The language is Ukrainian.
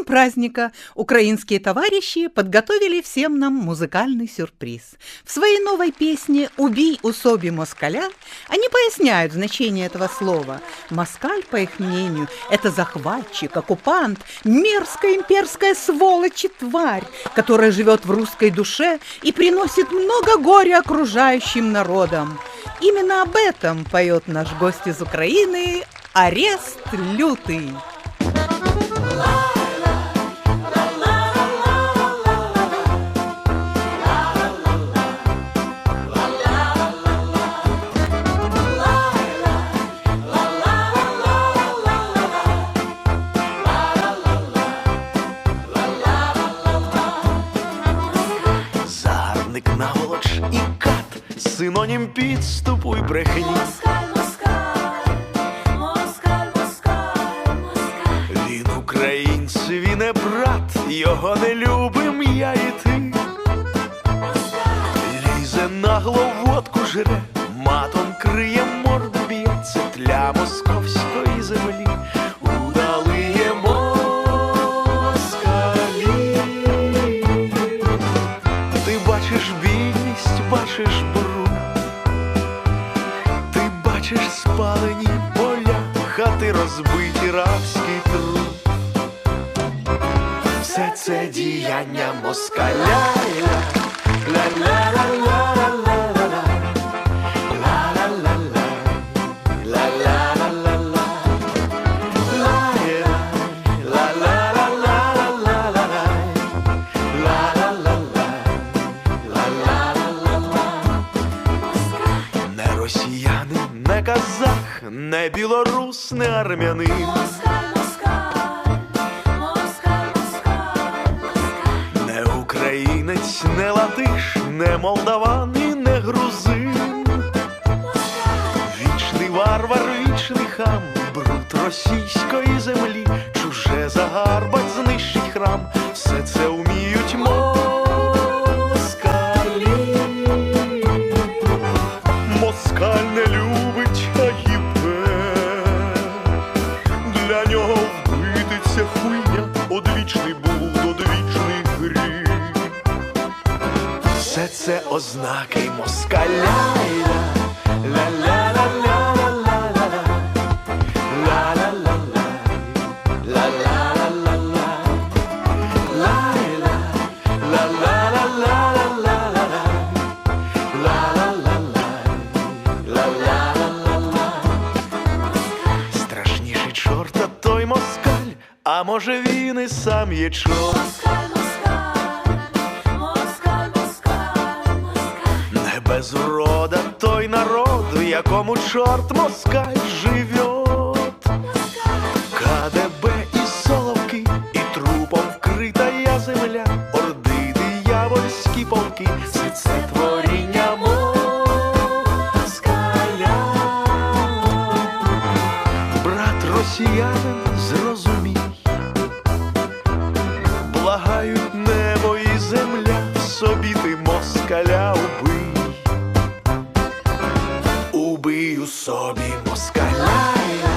канун праздника украинские товарищи подготовили всем нам музыкальный сюрприз. В своей новой песне «Убей у соби москаля» они поясняют значение этого слова. Москаль, по их мнению, это захватчик, оккупант, мерзкая имперская сволочь и тварь, которая живет в русской душе и приносит много горя окружающим народам. Именно об этом поет наш гость из Украины Арест лютый. Наволоч і кат, синонім підступу й брехні. Москаль, москаль, москаль, москаль, москаль. Він українцеві не брат, його не любим я і ти. Лізе нагло водку жре, матом криє бачиш спалені поля, хати розбиті рабський труд. Все це діяння москаля. Ля-ля-ля-ля-ля-ля-ля-ля. Не білорус, не армянин. Не українець, не латиш, не молдаван і не грузин. Вічний варвар, вічний хам, бруд російської землі, чуже загарбать, знищить храм, все це вміють москалі. Москаль не любить це ознаки москаля. Страшніший чорта той москаль, а може він і сам є чорт. Без урода той народ, в якому чорт москаль живет. КДБ і соловки, і трупом вкрита земля, орди диявольські полки, все це творіння москаля. Брат росіянин, зрозумій, благають собі москаля.